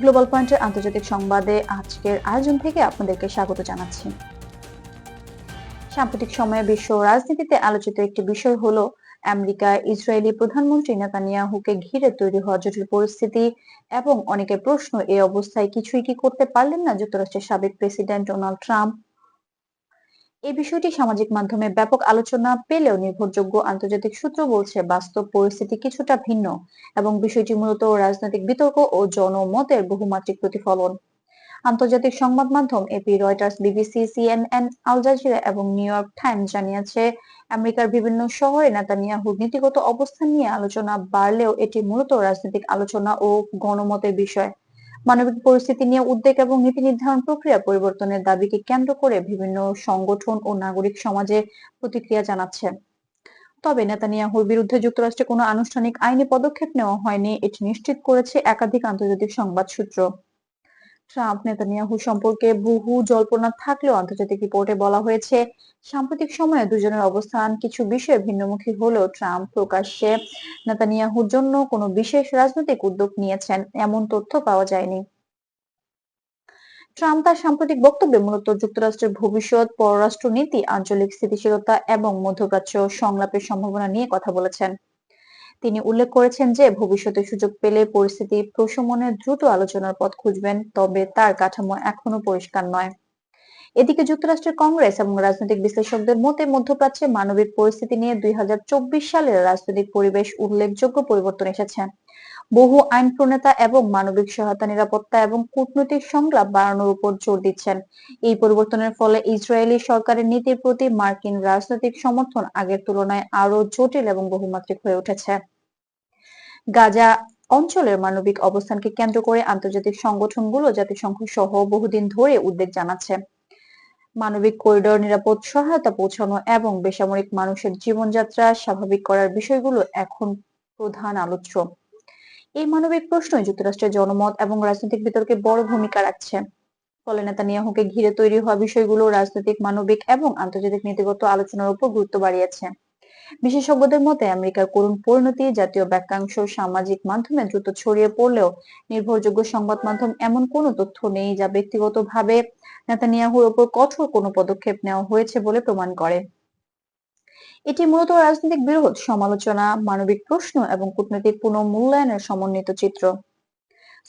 Global পয়েন্টের আন্তর্জাতিক সংবাদে আজকের আয়োজন থেকে আপনাদেরকে স্বাগত জানাচ্ছি। সাম্প্রতিক সময়ে বিশ্ব রাজনীতিতে আলোচিত একটি বিষয় হলো আমেরিকা ইসরায়েলি প্রধানমন্ত্রী নেতানিয়াহুকে ঘিরে তৈরি হওয়া জটিল পরিস্থিতি এবং অনেকের প্রশ্ন, এই অবস্থায় কিছুই কি করতে পারলেন না? যুক্তরাষ্ট্রের সাবেক প্রেসিডেন্ট ডোনাল্ড ট্রাম্প এই বিষয়টি সামাজিক মাধ্যমে ব্যাপক আলোচনা পেলেও নির্ভরযোগ্য আন্তর্জাতিক সূত্র বলছে, বাস্তব পরিস্থিতি কিছুটা ভিন্ন এবং বিষয়টি মূলত রাজনৈতিক বিতর্ক ও জনমতের বহুমাত্রিক প্রতিফলন। আন্তর্জাতিক সংবাদ মাধ্যম AP Reuters, BBC CNN Al Jazeera এবং নিউ ইয়র্ক টাইমস জানিয়েছে, আমেরিকার বিভিন্ন শহরে নেতানিয়াহুর নীতিগত অবস্থান নিয়ে আলোচনা বাড়লেও এটি মূলত রাজনৈতিক আলোচনা ও গণমতের বিষয়। মানবিক পরিস্থিতি নিয়ে উদ্বেগ এবং নীতি নির্ধারণ প্রক্রিয়া পরিবর্তনের দাবিকে কেন্দ্র করে বিভিন্ন সংগঠন ও নাগরিক সমাজে প্রতিক্রিয়া জানাচ্ছে। তবে নেতানিয়াহুর বিরুদ্ধে যুক্তরাষ্ট্রে কোনো আনুষ্ঠানিক আইনি পদক্ষেপ নেওয়া হয়নি, এটি নিশ্চিত করেছে একাধিক আন্তর্জাতিক সংবাদ সূত্র। ট্রাম্প, নেতানিয়াহু সম্পর্কে বহু জল্পনা থাকলেও আন্তর্জাতিক রিপোর্টে বলা হয়েছে, সাম্প্রতিক সময়ে দুজনের অবস্থান কিছু বিষয়ে ভিন্নমুখী হলেও ট্রাম্প প্রকাশ্যে নেতানিয়াহুর জন্য কোনো বিশেষ রাজনৈতিক উদ্যোগ নিয়েছেন, এমন তথ্য পাওয়া যায়নি। ট্রাম্প তার সাম্প্রতিক বক্তব্যে মূলত যুক্তরাষ্ট্রের ভবিষ্যৎ পররাষ্ট্র নীতি আঞ্চলিক স্থিতিশীলতা এবং মধ্যপ্রাচ্য সংলাপের সম্ভাবনা নিয়ে কথা বলেছেন। তিনি উল্লেখ করেছেন যে, ভবিষ্যতে সুযোগ পেলে পরিস্থিতি প্রশমনের দ্রুত আলোচনার পথ খুঁজবেন, তবে তার কাঠামো এখনও পরিষ্কার নয়। এদিকে যুক্তরাষ্ট্রের কংগ্রেস এবং রাজনৈতিক বিশ্লেষকদের মতে মধ্যপ্রাচ্যে মানবিক পরিস্থিতি নিয়ে দুই সালের রাজনৈতিক পরিবেশ উল্লেখযোগ্য পরিবর্তন এসেছে। বহু আইন প্রণেতা এবং মানবিক সহায়তা, নিরাপত্তা এবং কূটনৈতিক সংলাপ বাড়ানোর উপর জোর দিচ্ছেন। এই পরিবর্তনের ফলে ইসরায়েলি সরকারের নীতির প্রতি মার্কিন রাজনৈতিক সমর্থন আগের তুলনায় আরও জটিল এবং বহুমাত্রিক হয়ে উঠেছে। গাজা অঞ্চলের মানবিক অবস্থানকে কেন্দ্র করে আন্তর্জাতিক সংগঠনগুলো জাতিসংঘ সহ বহুদিন ধরে উদ্বেগ জানাচ্ছে। মানবিক করিডোর নিরাপদ, সহায়তা পৌঁছানো এবং বেসামরিক মানুষের জীবনযাত্রা স্বাভাবিক করার বিষয়গুলো এখন প্রধান আলোচ্য। এই মানবিক প্রশ্নই যুক্তরাষ্ট্রের জনমত এবং রাজনৈতিক বিতর্কে বড় ভূমিকা রাখছে। ফলে নেতা নিয়াহকে ঘিরে তৈরি হওয়া বিষয়গুলো রাজনৈতিক, মানবিক এবং আন্তর্জাতিক নীতিগত আলোচনার উপর গুরুত্ব বাড়িয়েছে। বিশেষজ্ঞদের মতে, আমেরিকার করুণ পরিণতি, জাতীয় বাক্যাংশ সামাজিক মাধ্যমে দ্রুত ছড়িয়ে পড়লেও নির্ভরযোগ্য সংবাদ মাধ্যম এমন কোনো তথ্য নেই যা ব্যক্তিগতভাবে নেতানিয়াহুর ওপর কঠোর কোনো পদক্ষেপ নেওয়া হয়েছে বলে প্রমাণ করে। এটি মূলত রাজনৈতিক বিরোধ, সমালোচনা, মানবিক প্রশ্ন এবং কূটনৈতিক পুনঃমূল্যায়নের সমন্বিত চিত্র।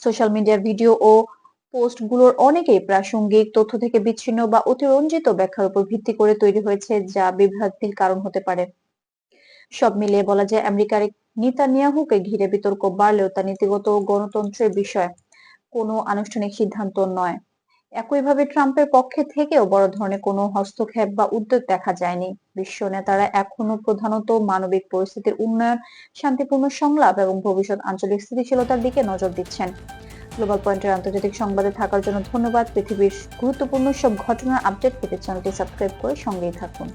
সোশ্যাল মিডিয়ার ভিডিও ও পোস্টগুলোর অনেকেই প্রাসঙ্গিক তথ্য থেকে বিচ্ছিন্ন বা অতিরঞ্জিত ব্যাখ্যার উপর ভিত্তি করে তৈরি হয়েছে, যা বিভ্রান্তির কারণ হতে পারে। সব মিলিয়ে বলা যায় আমেরিকার নেতানিয়াহুকে ঘিরে বিতর্ক বাড়লেও তা নীতিগত গণতন্ত্রের বিষয়। কোনো আনুষ্ঠানিক সিদ্ধান্ত নয়। একইভাবে ট্রাম্পের পক্ষে থেকেও বড় ধরনের কোনো হস্তক্ষেপ বা উদ্যোগ দেখা যায়নি। বিশ্ব নেতারা এখনও প্রধানত মানবিক পরিস্থিতির উন্নয়ন, শান্তিপূর্ণ সংলাপ এবং ভবিষ্যৎ আঞ্চলিক স্থিতিশীলতার দিকে নজর দিচ্ছেন। গ্লোবাল পয়েন্টের আন্তর্জাতিক সংবাদে থাকার জন্য ধন্যবাদ। পৃথিবীর গুরুত্বপূর্ণ সব ঘটনার আপডেট পেতে চ্যানেলটি সাবস্ক্রাইব করে সঙ্গেই থাকুন।